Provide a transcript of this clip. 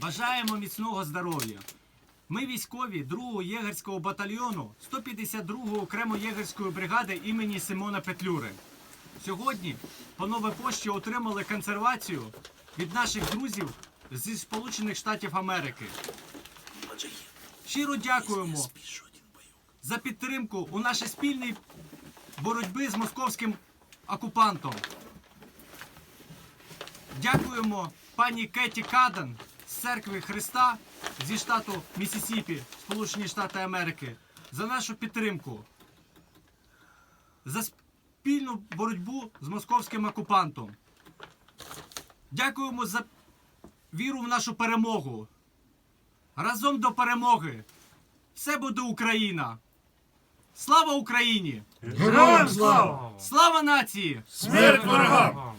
Бажаємо міцного здоров'я. Ми військові 2-го єгерського батальйону 152-го окремо єгерської бригади імені Симона Петлюри. Сьогодні новій пошті отримали консервацію від наших друзів зі Сполучених Штатів Америки. Щиро дякуємо за підтримку у нашій спільній боротьбі з московським окупантом. Дякуємо пані Кеті Кадан з церкви Христа зі штату Місісіпі, Сполучені Штати Америки, за нашу підтримку, за спільну боротьбу з московським окупантом. Дякуємо за віру в нашу перемогу. Разом до перемоги. Все буде Україна. Слава Україні! Героям слава! Слава нації! Смерть ворогам!